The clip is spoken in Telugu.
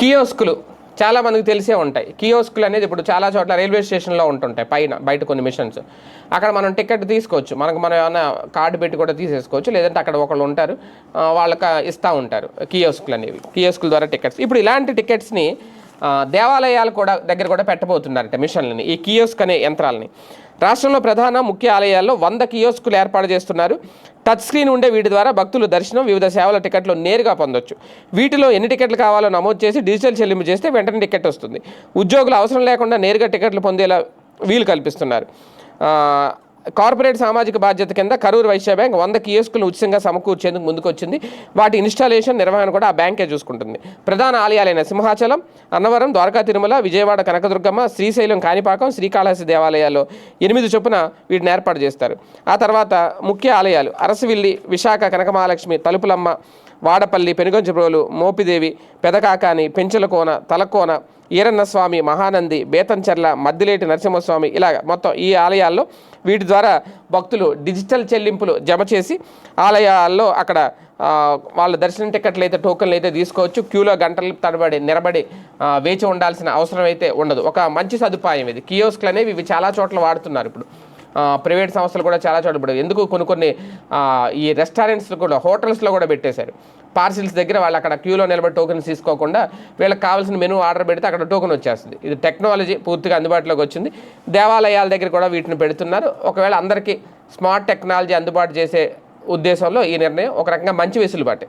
కియోస్కులు చాలా మందికి తెలిసే ఉంటాయి. కియోస్కులు అనేది ఇప్పుడు చాలా చోట్ల రైల్వే స్టేషన్లో ఉంటుంటాయి పైన బయట కొన్ని మిషన్స్. అక్కడ మనం టికెట్ తీసుకోవచ్చు. మనకు మనం ఏమైనా కార్డు పెట్టి కూడా తీసేసుకోవచ్చు. లేదంటే అక్కడ ఒకళ్ళు ఉంటారు వాళ్ళకి ఇస్తూ ఉంటారు కియోస్కులు అనేవి. కియోస్కుల ద్వారా టికెట్స్. ఇప్పుడు ఇలాంటి టికెట్స్ని దేవాలయాలు కూడా దగ్గర కూడా పెట్టబోతున్నారట మిషన్లని ఈ కియోస్క్ అనే యంత్రాలని. రాష్ట్రంలో ప్రధాన ముఖ్య ఆలయాల్లో వంద కియోస్కులు ఏర్పాటు చేస్తున్నారు. టచ్ స్క్రీన్ ఉండే వీటి ద్వారా భక్తులు దర్శనం వివిధ సేవల టికెట్లు నేరుగా పొందొచ్చు. వీటిలో ఎన్ని టికెట్లు కావాలో నమోదు చేసి డిజిటల్ చెల్లింపు చేస్తే వెంటనే టికెట్ వస్తుంది. ఉద్యోగులు అవసరం లేకుండా నేరుగా టికెట్లు పొందేలా వీలు కల్పిస్తున్నారు. కార్పొరేట్ సామాజిక బాధ్యత కింద కరూరు వైశ్య బ్యాంక్ వంద కియోస్కులు ఉచితంగా సమకూర్చేందుకు ముందుకొచ్చింది. వాటి ఇన్స్టాలేషన్ నిర్వహణ కూడా ఆ బ్యాంకే చూసుకుంటుంది. ప్రధాన ఆలయాలైన సింహాచలం అన్నవరం ద్వారకా తిరుమల విజయవాడ కనకదుర్గమ్మ శ్రీశైలం కాణిపాకం శ్రీకాళహస్తి దేవాలయాల్లో ఎనిమిది చొప్పున వీటిని ఏర్పాటు చేస్తారు. ఆ తర్వాత ముఖ్య ఆలయాలు అరసవిల్లి విశాఖ కనకమహాలక్ష్మి తలుపులమ్మ వాడపల్లి పెనుగంచప్రోలు మోపిదేవి పెదకాకాని పెంచలకోన తలకోన ఈరన్నస్వామి మహానంది బేతంచెర్ల మద్దిలేటి నరసింహస్వామి ఇలా మొత్తం ఈ ఆలయాల్లో వీటి ద్వారా భక్తులు డిజిటల్ చెల్లింపులు జమ చేసి ఆలయాల్లో అక్కడ వాళ్ళ దర్శనం టికెట్లు అయితే టోకన్లు అయితే తీసుకోవచ్చు. క్యూలో గంటలు తడబడి నిలబడి వేచి ఉండాల్సిన అవసరం అయితే ఉండదు. ఒక మంచి సదుపాయం ఇది. కియోస్క్లు అనేవి ఇవి చాలా చోట్ల వాడుతున్నారు ఇప్పుడు. ప్రైవేట్ సంస్థలు కూడా చాలా చోట్ల ఇప్పుడు ఎందుకు? కొన్ని కొన్ని ఈ రెస్టారెంట్స్ కూడా హోటల్స్లో కూడా పెట్టేశారు. పార్సిల్స్ దగ్గర వాళ్ళు అక్కడ క్యూలో నిలబడి టోకెన్స్ తీసుకోకుండా వీళ్ళకి కావాల్సిన మెనూ ఆర్డర్ పెడితే అక్కడ టోకెన్ వచ్చేస్తుంది. ఇది టెక్నాలజీ పూర్తిగా అందుబాటులోకి వచ్చింది. దేవాలయాల దగ్గర కూడా వీటిని పెడుతున్నారు. ఒకవేళ అందరికీ స్మార్ట్ టెక్నాలజీ అందుబాటు చేసే ఉద్దేశంలో ఈ నిర్ణయం ఒక రకంగా మంచి వెసులుబాటే.